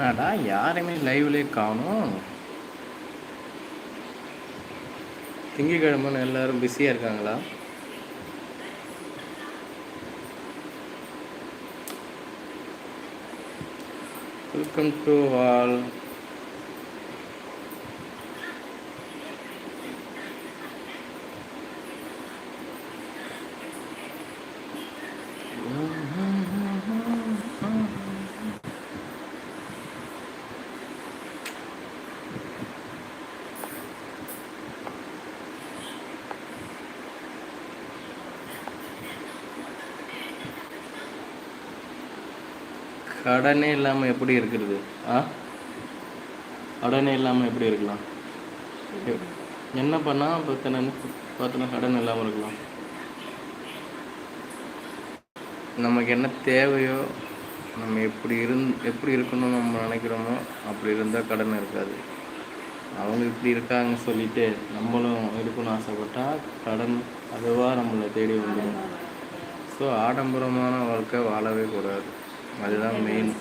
என்னடா யாருமே லைவ்லேயே காணும். திங்கக்கிழமைன்னு எல்லாரும் பிஸியாக இருக்காங்களா? வெல்கம் டு ஆல் கடனே இல்லாமல் எப்படி இருக்கிறது? ஆ? கடனே இல்லாமல் எப்படி இருக்கலாம்? என்ன பண்ணால் பார்த்தனா பார்த்தனா கடன் இல்லாமல் இருக்கலாம். நமக்கு என்ன தேவையோ நம்ம எப்படி இருந் எப்படி இருக்கணும்னு நம்ம நினைக்கிறோமோ அப்படி இருந்தால் கடன் இருக்காது. அவங்க இப்படி இருக்காங்க சொல்லிட்டு நம்மளும் இருக்கணும்னு ஆசைப்பட்டா கடன் அதுவாக நம்மளை தேடி வந்துடும் ஸோ ஆடம்பரமான வாழ்க்கை வாழவே கூடாது. அதுதான் மெயின்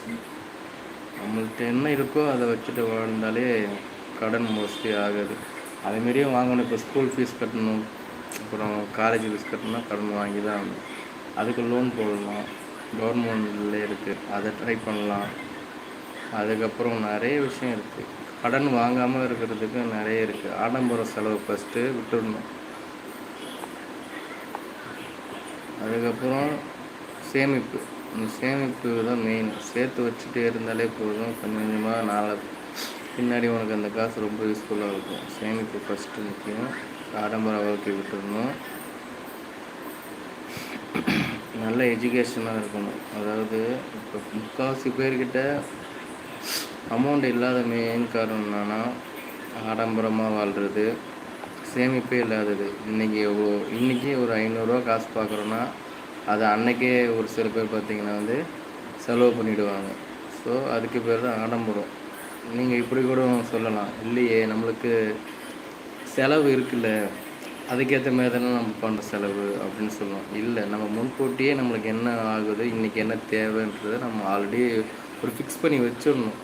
நம்மள்ட்ட என்ன இருக்கோ அதை வச்சுட்டு வாழ்ந்தாலே கடன் மோஸ்ட்லி ஆகாது. அதேமாரியும் வாங்கணும். இப்போ ஸ்கூல் ஃபீஸ் கட்டணும். அப்புறம் காலேஜ் ஃபீஸ் கட்டணும்னா கடன் வாங்கி தான் ஆகணும். அதுக்கு லோன் போடலாம் கவர்மெண்ட்ல இருக்குது அதை ட்ரை பண்ணலாம். அதுக்கப்புறம் நிறைய விஷயம் இருக்குது கடன் வாங்காமல் இருக்கிறதுக்கு நிறைய இருக்குது ஆடம்பர செலவு ஃபஸ்ட்டு விட்டுடணும். அதுக்கப்புறம் சேமிப்பு. சேமிப்பு தான் மெயின் சேர்த்து வச்சுட்டே இருந்தாலே போதும். கொஞ்சம் கொஞ்சமாக நாளை பின்னாடி உனக்கு அந்த காசு ரொம்ப யூஸ்ஃபுல்லாக இருக்கும். சேமிப்பு ஃபஸ்ட்டு முக்கியம். ஆடம்பர வாழ்க்கை விட்டுருணும் நல்ல எஜுகேஷனாக இருக்கணும். அதாவது இப்போ முக்கால்வாசி பேர்கிட்ட அமௌண்ட் இல்லாத மெயின் காரணம் என்னன்னா ஆடம்பரமாக வாழ்கிறது சேமிப்பே இல்லாதது. இன்றைக்கி எவ்வளோ இன்றைக்கி ஒரு ஐநூறுரூவா காசு பார்க்குறோன்னா அது அன்னைக்கே ஒரு சில பேர் பார்த்தீங்கன்னா வந்து செலவு பண்ணிவிடுவாங்க ஸோ அதுக்கு பேர் தான் ஆடம்பரம். நீங்கள் இப்படி கூட சொல்லலாம். இல்லையே நம்மளுக்கு செலவு இருக்குல்ல. அதுக்கேற்ற மாதிரி தானே நம்ம பண்ணுற செலவு அப்படின்னு சொல்லுவோம். இல்லை நம்ம முன்கூட்டியே நம்மளுக்கு என்ன ஆகுது இன்றைக்கி என்ன தேவைன்றதை நம்ம ஆல்ரெடி ஒரு ஃபிக்ஸ் பண்ணி வச்சிடணும்.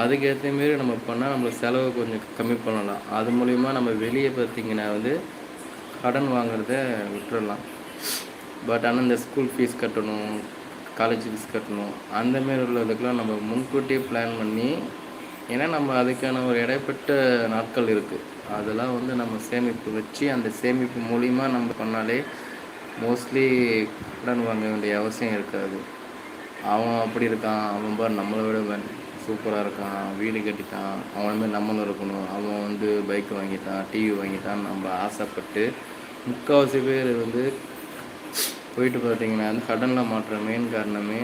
அதுக்கேற்ற மாரி நம்ம பண்ணால் நம்மளுக்கு செலவு கொஞ்சம் கம்மி பண்ணலாம். அது மூலிமா நம்ம வெளியே பார்த்தீங்கன்னா வந்து கடன் வாங்குறத விட்டுறலாம். பட் ஆனால் இந்த ஸ்கூல் ஃபீஸ் கட்டணும் காலேஜ் ஃபீஸ் கட்டணும் அந்த மாரி உள்ளதுக்கெலாம் நம்ம முன்கூட்டியே பிளான் பண்ணி ஏன்னா நம்ம அதுக்கான ஒரு இடைப்பட்ட நாட்கள் இருக்குது அதெல்லாம் வந்து நம்ம சேமிப்பு வச்சு அந்த சேமிப்பு மூலிமா நம்ம பண்ணாலே மோஸ்ட்லி கடன் வாங்க வேண்டிய அவசியம் இருக்காது. அவன் அப்படி இருக்கான் அவன் பார் நம்மளை விட சூப்பராக இருக்கான் வீடு கட்டிட்டான் அவன் மாதிரி நம்மளும் இருக்கணும். அவன் வந்து பைக் வாங்கிட்டான் டிவி வாங்கிட்டான் நம்ம ஆசைப்பட்டு முக்கால்வாசி பேர் வந்து போயிட்டு பார்த்தீங்கன்னா வந்து கடனில் மாட்டுற மெயின் காரணமே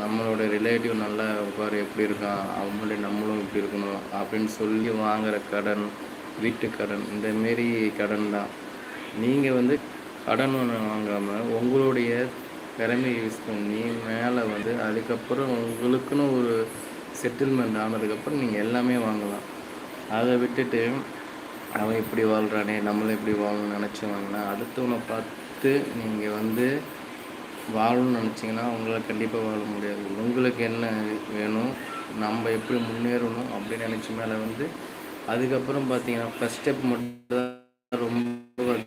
நம்மளோட ரிலேட்டிவ் நல்லா உட்கார் எப்படி இருக்கான் அவங்களே நம்மளும் இப்படி இருக்கணும் அப்படின்னு சொல்லி வாங்குகிற கடன் வீட்டு கடன் இந்த மாரி கடன் தான். நீங்கள் வந்து கடன் ஒன்று வாங்காமல் உங்களுடைய திறமையை யூஸ் பண்ணி மேலே வந்து அதுக்கப்புறம் உங்களுக்குன்னு ஒரு செட்டில்மெண்ட் ஆனதுக்கப்புறம் நீங்கள் எல்லாமே வாங்கலாம். அதை விட்டுட்டு அவன் இப்படி வாழ்கிறானே நம்மளும் இப்படி வாழணும்னு நினச்சி வாங்கினா அடுத்தவனை பார்த்து நீங்கள் வந்து வாழணும்னு நினச்சிங்கன்னா உங்களால் கண்டிப்பாக வாழ முடியாது. உங்களுக்கு என்ன வேணும் நம்ம எப்படி முன்னேறணும் அப்படின்னு நினச்சி மேலே வந்து அதுக்கப்புறம் பார்த்தீங்கன்னா ஃபஸ்ட் ஸ்டெப் மட்டும் ரொம்ப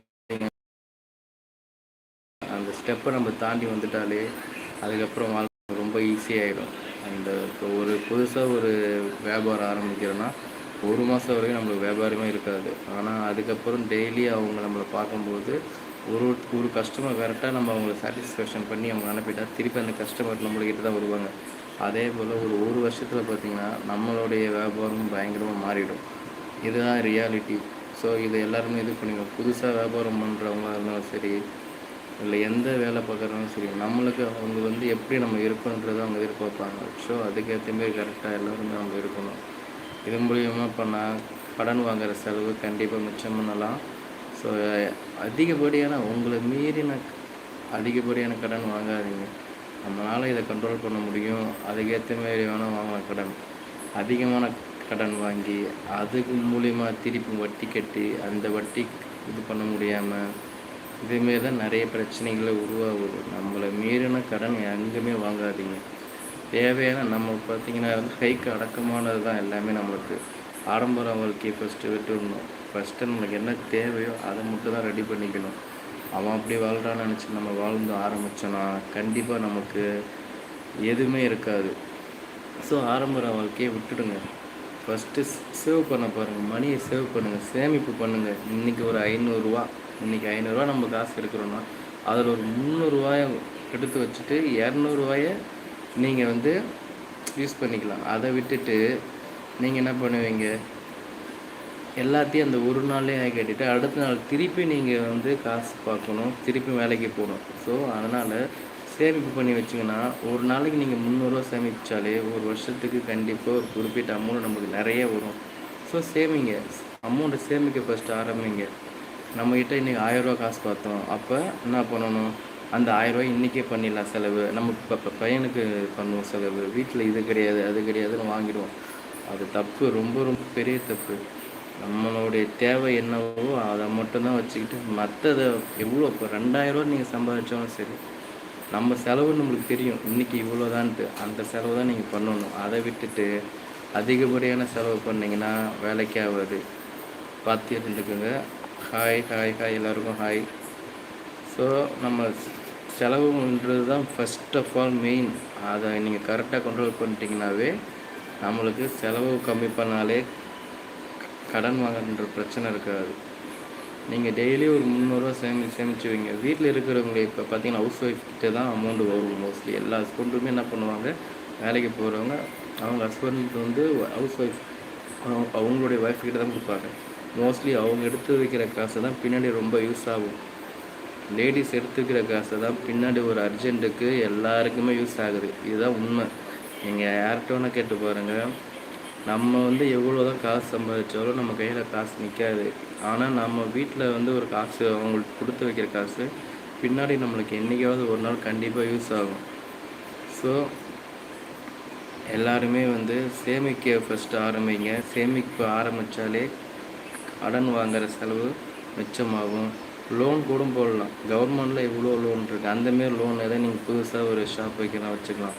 அந்த ஸ்டெப்பை நம்ம தாண்டி வந்துட்டாலே அதுக்கப்புறம் வாழ்க்கை ரொம்ப ஈஸியாகிடும் அந்த இப்போ ஒரு புதுசாக ஒரு வியாபாரம் ஆரம்பிக்கிறோன்னா ஒரு மாதம் வரைக்கும் நம்மளுக்கு வியாபாரமே இருக்காது. ஆனால் அதுக்கப்புறம் டெய்லி அவங்க நம்மளை பார்க்கும்போது ஒரு ஒரு கஸ்டமர் கரெக்டாக நம்ம அவங்கள சாட்டிஸ்ஃபேக்ஷன் பண்ணி அவங்க அனுப்பிட்டா திருப்பி அந்த கஸ்டமர் நம்மளுக்கிட்ட தான் வருவாங்க. அதே போல் ஒரு ஒரு வருஷத்தில் பார்த்திங்கன்னா நம்மளுடைய வியாபாரம் பயங்கரமாக மாறிடும். இதுதான் ரியாலிட்டி ஸோ இதை எல்லாருமே இது பண்ணிக்கணும். புதுசாக வியாபாரம் பண்ணுறவங்களா இருந்தாலும் சரி இல்லை எந்த வேலை பார்க்குறவங்களும் சரி நம்மளுக்கு அவங்க வந்து எப்படி நம்ம இருக்கோன்றதை அவங்க எதிர்பார்ப்பாங்க. ஸோ அதுக்கேற்ற மாரி கரெக்டாக எல்லாருமே அவங்க இருக்கணும். இது மூலியமாக பண்ணால் கடன் வாங்குகிற செலவு கண்டிப்பாக மிச்சம் பண்ணலாம். ஸோ அதிகப்படியான உங்களை மீறின அதிகப்படியான கடன் வாங்காதீங்க. நம்மளால் இதை கண்ட்ரோல் பண்ண முடியும். அதுக்கேற்ற மாரி வேணால் வாங்கின கடன். அதிகமான கடன் வாங்கி அது மூலிமா திருப்பி வட்டி கட்டி அந்த வட்டி இது பண்ண முடியாமல் இதுமாரி தான் நிறைய பிரச்சனைகளை உருவாகுது. நம்மளை மீறின கடன் எங்கேயுமே வாங்காதீங்க. தேவையான நம்ம பார்த்திங்கன்னா கைக்கு அடக்கமானது தான் எல்லாமே நம்மளுக்கு. ஆடம்பர வாழ்க்கையை ஃபஸ்ட்டு விட்டுடணும். ஃபஸ்ட்டு நம்மளுக்கு என்ன தேவையோ அதை மட்டும் தான் ரெடி பண்ணிக்கணும். அவன் அப்படி வாழ்கிறான்னு நினச்சி நம்ம வாழ்ந்து ஆரம்பித்தோன்னா கண்டிப்பாக நமக்கு எதுவுமே இருக்காது. ஸோ ஆரம்பர வாழ்க்கையை விட்டுடுங்க. ஃபஸ்ட்டு சேவ் பண்ண பாருங்கள் மணியை சேவ் பண்ணுங்கள் சேமிப்பு பண்ணுங்கள் இன்றைக்கி ஒரு ஐநூறுரூவா இன்றைக்கி ஐநூறுரூவா நம்ம காசு எடுக்கிறோன்னா அதில் ஒரு முந்நூறுரூவாயை எடுத்து வச்சுட்டு இரநூறுவாயை நீங்கள் வந்து யூஸ் பண்ணிக்கலாம். அதை விட்டுட்டு நீங்கள் என்ன பண்ணுவீங்க? எல்லாத்தையும் அந்த ஒரு நாள்லேயே ஆகி கட்டிட்டு அடுத்த நாள் திருப்பி நீங்கள் வந்து காசு பார்க்கணும் திருப்பி வேலைக்கு போகணும். ஸோ அதனால் சேமிப்பு பண்ணி வச்சிங்கன்னா ஒரு நாளைக்கு நீங்கள் முந்நூறுரூவா சேமிச்சாலே ஒரு வருஷத்துக்கு கண்டிப்பாக ஒரு குறிப்பிட்ட அமௌண்ட் நமக்கு நிறைய வரும். ஸோ சேமிங்க. அமௌண்ட்டை சேமிக்க ஃபஸ்ட்டு ஆரம்பிங்க. நம்மக்கிட்ட இன்றைக்கி ஆயிரரூவா காசு பார்த்தோம். அப்போ என்ன பண்ணணும்? அந்த ஆயிரரூவா இன்றைக்கே பண்ணிடலாம் செலவு. நம்ம இப்போ பையனுக்கு பண்ணுவோம் செலவு. வீட்டில் இது கிடையாது அது கிடையாதுன்னு வாங்கிடுவோம். அது தப்பு. ரொம்ப ரொம்ப பெரிய தப்பு. நம்மளுடைய தேவை என்னவோ அதை மட்டும்தான் வச்சுக்கிட்டு மற்றதை எவ்வளோ இப்போ ரெண்டாயிரரூவா நீங்கள் சம்பாதிச்சாலும் சரி நம்ம செலவு நம்மளுக்கு தெரியும். இன்றைக்கி இவ்வளோதான்ட்டு. அந்த செலவு தான் நீங்கள் பண்ணணும். அதை விட்டுட்டு அதிகப்படியான செலவு பண்ணிங்கன்னா வேலைக்கே ஆகாது பார்த்து இருந்துக்குங்க. ஹாய் ஹாய் ஹாய் எல்லாருக்கும் ஹாய் ஸோ நம்ம செலவுன்றது தான் ஃபஸ்ட் ஆஃப் ஆல் மெயின் அதை நீங்கள் கரெக்டாக கண்ட்ரோல் பண்ணிட்டீங்கன்னாவே நம்மளுக்கு செலவு கம்மி பண்ணாலே கடன் வாங்குற பிரச்சனை இருக்காது. நீங்கள் டெய்லி ஒரு முந்நூறுரூவா சேமி சேமிச்சு வைங்க வீட்டில் இருக்கிறவங்க இப்போ பார்த்தீங்கன்னா ஹவுஸ் ஒய்ஃப்கிட்ட தான் அமௌண்ட்டு வரும் மோஸ்ட்லி எல்லா ஹஸ்பண்டுமே என்ன பண்ணுவாங்க? வேலைக்கு போகிறவங்க அவங்க ஹஸ்பண்ட் வந்து ஹவுஸ் ஒய்ஃப் அவங்களுடைய ஒய்ஃப் கிட்ட தான் கொடுப்பாங்க. மோஸ்ட்லி அவங்க எடுத்து வைக்கிற காசு தான் பின்னாடி ரொம்ப யூஸ் ஆகும். லேடிஸ் எடுத்துக்கிற காசை தான் பின்னாடி ஒரு அர்ஜென்ட்டுக்கு எல்லாருக்குமே யூஸ் ஆகுது. இதுதான் உண்மை. நீங்கள் யார்கிட்ட கேட்டு பாருங்கள் நம்ம வந்து எவ்வளோ தான் காசு சம்பாதிச்சாலும் நம்ம கையில் காசு நிற்காது ஆனால் நம்ம வீட்டில் வந்து ஒரு காசு அவங்களுக்கு கொடுத்து வைக்கிற காசு பின்னாடி நம்மளுக்கு என்றைக்காவது ஒரு நாள் கண்டிப்பாக யூஸ் ஆகும். ஸோ எல்லாருமே வந்து சேமிக்க ஃபஸ்ட்டு ஆரம்பிங்க. சேமிப்பு ஆரம்பித்தாலே கடன் வாங்குகிற செலவு மிச்சமாகும். லோன் கூட போடலாம். கவர்மெண்ட்டில் எவ்வளோ லோன் இருக்குது அந்தமாரி லோன் எதாவது நீங்கள் புதுசாக ஒரு ஷாப் வைக்கலாம் வச்சுக்கலாம்.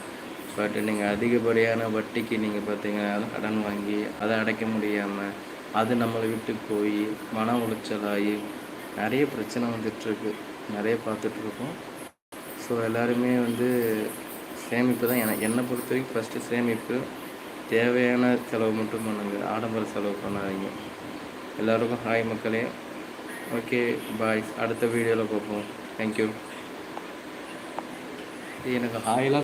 பட் நீங்கள் அதிகப்படியான வட்டிக்கு நீங்கள் பார்த்தீங்கன்னா கடன் வாங்கி அதை அடைக்க முடியாமல் அது நம்மளை விட்டு போய் மன உளைச்சலாகி நிறைய பிரச்சனை வந்துட்டுருக்கு. நிறைய பார்த்துட்ருக்கோம் ஸோ எல்லாருமே வந்து சேமிப்பு தான். என என்னை பொறுத்த வரைக்கும் ஃபஸ்ட்டு சேமிப்பு தேவையான செலவு மட்டும் பண்ணுங்க. ஆடம்பர செலவு பண்ணாதீங்க. எல்லோருக்கும் ஹாய் மக்களே. ஓகே பாய் அடுத்த வீடியோவில் பார்ப்போம். தேங்க்யூ எனக்கு ஹாயெலாம்